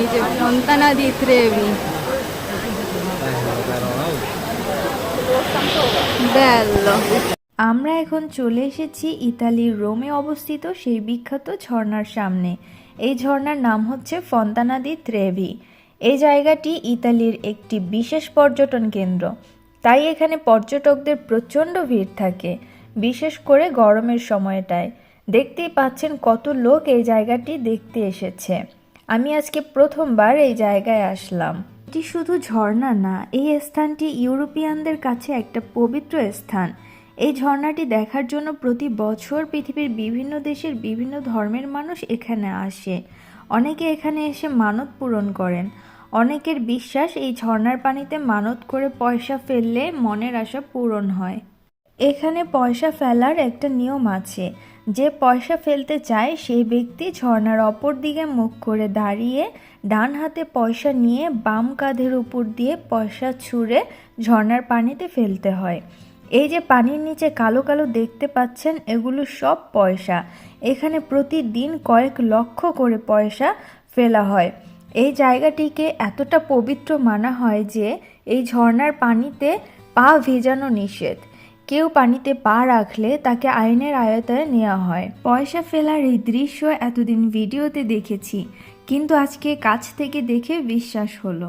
এই যে ফন্তানা দি ত্রেভি আমরা এখন চলে এসেছি ইতালির রোমে অবস্থিত সেই বিখ্যাত ঝর্ণার সামনে। এই ঝর্ণার নাম হচ্ছে ফন্তানাদি ত্রেভি এই জায়গাটি ইতালির একটি বিশেষ পর্যটন কেন্দ্র। তাই এখানে পর্যটকদের প্রচণ্ড ভিড় থাকে, বিশেষ করে গরমের সময়টায়। দেখতেই পাচ্ছেন কত লোক এই জায়গাটি দেখতে এসেছে। আমি আজকে প্রথমবার এই জায়গায় আসলাম। এটি শুধু ঝর্ণা না, এই স্থানটি ইউরোপিয়ানদের কাছে একটা পবিত্র স্থান। এই ঝর্ণাটি দেখার জন্য প্রতি বছর পৃথিবীর বিভিন্ন দেশের বিভিন্ন ধর্মের মানুষ এখানে আসে। অনেকে এখানে এসে মানত পূরণ করেন। অনেকের বিশ্বাস এই ঝর্ণার পানিতে মানত করে পয়সা ফেললে মনের আশা পূরণ হয়। এখানে পয়সা ফেলার একটা নিয়ম আছে। যে পয়সা ফেলতে চায়, সেই ব্যক্তি ঝর্ণার অপর দিকে মুখ করে দাঁড়িয়ে ডান হাতে পয়সা নিয়ে বাম কাঁধের উপর দিয়ে পয়সা ছুঁড়ে ঝর্ণার পানিতে ফেলতে হয়। এই যে পানির নিচে কালো কালো দেখতে পাচ্ছেন, এগুলো সব পয়সা। এখানে প্রতিদিন কয়েক লক্ষ করে পয়সা ফেলা হয়। এই জায়গাটিকে এতটা পবিত্র মানা হয় যে, এই ঝর্ণার পানিতে পা ভেজানো নিষেধ। কেউ পানিতে পা রাখলে তাকে আইনের আয়তায় নেওয়া হয়। পয়সা ফেলার এই দৃশ্য এতদিন ভিডিওতে দেখেছি, কিন্তু আজকে কাছ থেকে দেখে বিশ্বাস হলো।